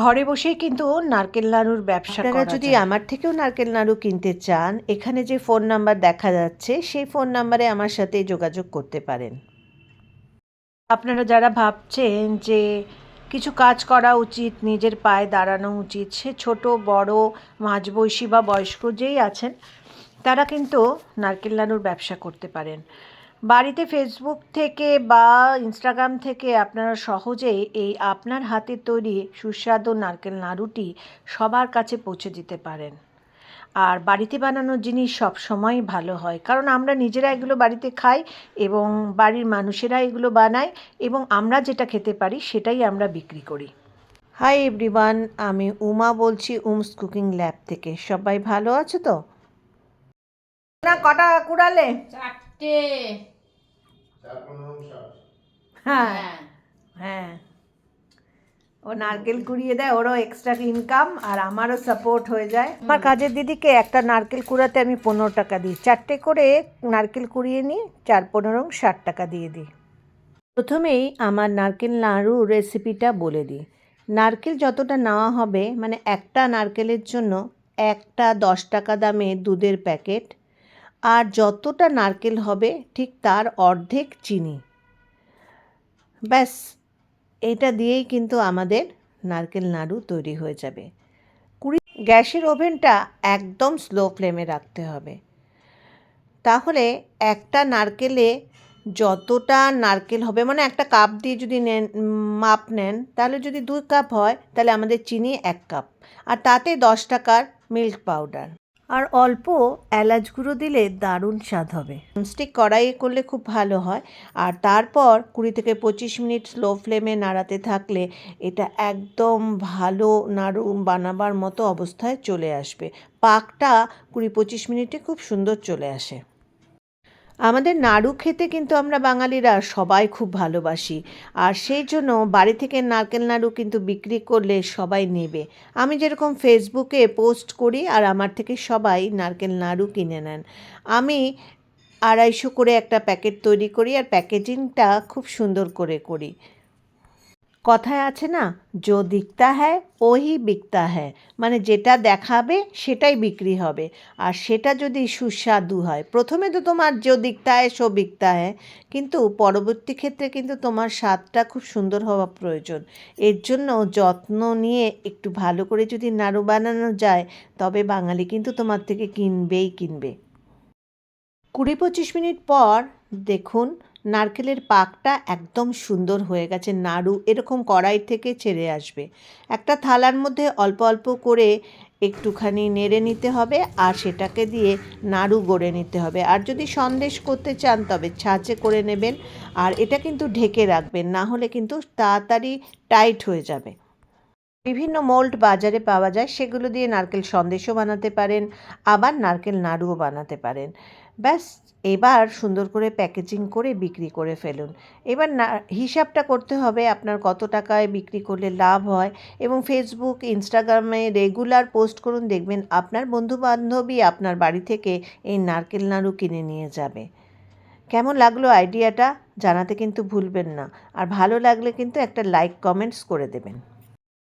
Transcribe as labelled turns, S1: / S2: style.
S1: ঘরে বসেই কিন্তু নারকেল নাড়ুর ব্যবসা
S2: আপনারা যদি আমার থেকেও নারকেল নাড়ু কিনতে চান এখানে যে ফোন নাম্বার দেখা যাচ্ছে সেই ফোন নাম্বারে আমার সাথে যোগাযোগ করতে পারেন।
S1: আপনারা যারা ভাবছেন যে কিছু কাজ করা উচিত নিজের পায়ে দাঁড়ানো উচিত সে ছোট বড় মাঝবয়সী বা বয়স্ক যেই আছেন তারা কিন্তু নারকেল নাড়ুর ব্যবসা করতে পারেন। বাড়িতে ফেসবুক থেকে বা ইনস্টাগ্রাম থেকে আপনারা সহজেই এই আপনার হাতের তৈরি সুস্বাদু নারকেল নাড়ুটি সবার কাছে পৌঁছে দিতে পারেন। আর বাড়িতে বানানো জিনিস সব সময় ভালো হয়, কারণ আমরা নিজেরা এগুলো বাড়িতে খাই এবং বাড়ির মানুষেরা এগুলো বানায় এবং আমরা যেটা খেতে পারি সেটাই আমরা বিক্রি করি।
S2: হাই এভরিওয়ান আমি উমা বলছি উমস কুকিং ল্যাব থেকে। সবাই ভালো আছো তো?
S1: না, কটা কুড়ালে?
S3: চারটে।
S1: হ্যাঁ।
S3: হ্যাঁ।
S1: হ্যাঁ। ও নারকেল কুড়িয়ে দেয় ওরও এক্সট্রা ইনকাম আর আমারও সাপোর্ট হয়ে যায়। আমার কাজের দিদিকে একটা নারকেল কুড়াতে আমি পনেরো টাকা দিই। চারটে করে নারকেল কুড়িয়ে নিই চার পনেরো ষাট টাকা দিয়ে দিই।
S2: প্রথমেই আমার নারকেল নাড়ু রেসিপিটা বলে দিই। নারকেল যতটা নেওয়া হবে মানে একটা নারকেলের জন্য একটা দশ টাকা দামে দুধের প্যাকেট আর যতটা নারকেল হবে, ঠিক তার অর্ধেক চিনি। ব্যাস, এটা দিয়েই কিন্তু আমাদের নারকেল নাড়ু তৈরি হয়ে যাবে। কুড়ি গ্যাসের ওভেনটা একদম স্লো ফ্লেমে রাখতে হবে। তাহলে একটা নারকেলে যতটা নারকেল হবে মানে একটা কাপ দিয়ে যদি নেন, মাপ নেন, তাহলে যদি দুই কাপ হয়, তাহলে আমাদের চিনি এক কাপ। আর তাতে দশ টাকার মিল্ক পাউডার। আর অল্প এলাচ গুঁড়ো দিলে দারুণ স্বাদ হবে। স্টিক কড়াইয়ে করলে খুব ভালো হয়। আর তারপর কুড়ি থেকে পঁচিশ মিনিট স্লো ফ্লেমে নাড়াতে থাকলে এটা একদম ভালো নাড়ু বানাবার মতো অবস্থায় চলে আসবে। পাকটা কুড়ি পঁচিশ মিনিটে খুব সুন্দর চলে আসে। আমাদের নাড়ু খেতে কিন্তু আমরা বাঙালিরা সবাই খুব ভালোবাসি। আর সেই জন্য বাড়ি থেকে নারকেল নাড়ু কিন্তু বিক্রি করলে সবাই নেবে। আমি যেরকম ফেসবুকে পোস্ট করি আর আমার থেকে সবাই নারকেল নাড়ু কিনে নেন। আমি আড়াইশো করে একটা প্যাকেট তৈরি করি আর প্যাকেজিংটা খুব সুন্দর করে করি। কথায় আছে না, যো দিকতা হ্যায়, ওহি বিকতা হ্যায়। মানে যেটা দেখাবে, সেটাই বিক্রি হবে। আর সেটা যদি সুস্বাদু হয়, প্রথমে তো তোমার যো দিকতা হয় সো বিকতা হ্যায়। কিন্তু পরবর্তী ক্ষেত্রে কিন্তু তোমার স্বাদটা খুব সুন্দর হওয়া প্রয়োজন। এর জন্য যত্ন নিয়ে একটু ভালো করে যদি নাড়ু বানানো যায়, তবে বাঙালি কিন্তু তোমার থেকে কিনবেই কিনবে। কুড়ি পঁচিশ মিনিট পর দেখুন নারকেলের পাকটা একদম সুন্দর হয়ে গেছে, নাড়ু এরকম কড়াই থেকে ছেড়ে আসবে। একটা থালার মধ্যে অল্প অল্প করে একটুখানি নেড়ে নিতে হবে আর সেটাকে দিয়ে নাড়ু গড়ে নিতে হবে। আর যদি সন্দেশ করতে চান তবে ছাঁচে করে নেবেন আর এটা কিন্তু ঢেকে রাখবেন, না হলে কিন্তু তাড়াতাড়ি টাইট হয়ে যাবে। বিভিন্ন মোল্ড বাজারে পাওয়া যায়, সেগুলো দিয়ে নারকেল সন্দেশও বানাতে পারেন, আবার নারকেল নাড়ুও বানাতে পারেন। ব্যাস, এবার সুন্দর করে প্যাকেজিং করে বিক্রি করে ফেলুন। এবার না, হিসাবটা করতে হবে আপনার কত টাকায় বিক্রি করলে লাভ হয় এবং ফেসবুক ইনস্টাগ্রামে রেগুলার পোস্ট করুন, দেখবেন আপনার বন্ধু বান্ধবী আপনার বাড়ি থেকে এই নারকেল নাড়ু কিনে নিয়ে যাবে। কেমন লাগল আইডিয়াটা জানাতে কিন্তু ভুলবেন না। আর ভালো লাগলে কিন্তু একটা লাইক কমেন্টস করে দেবেন।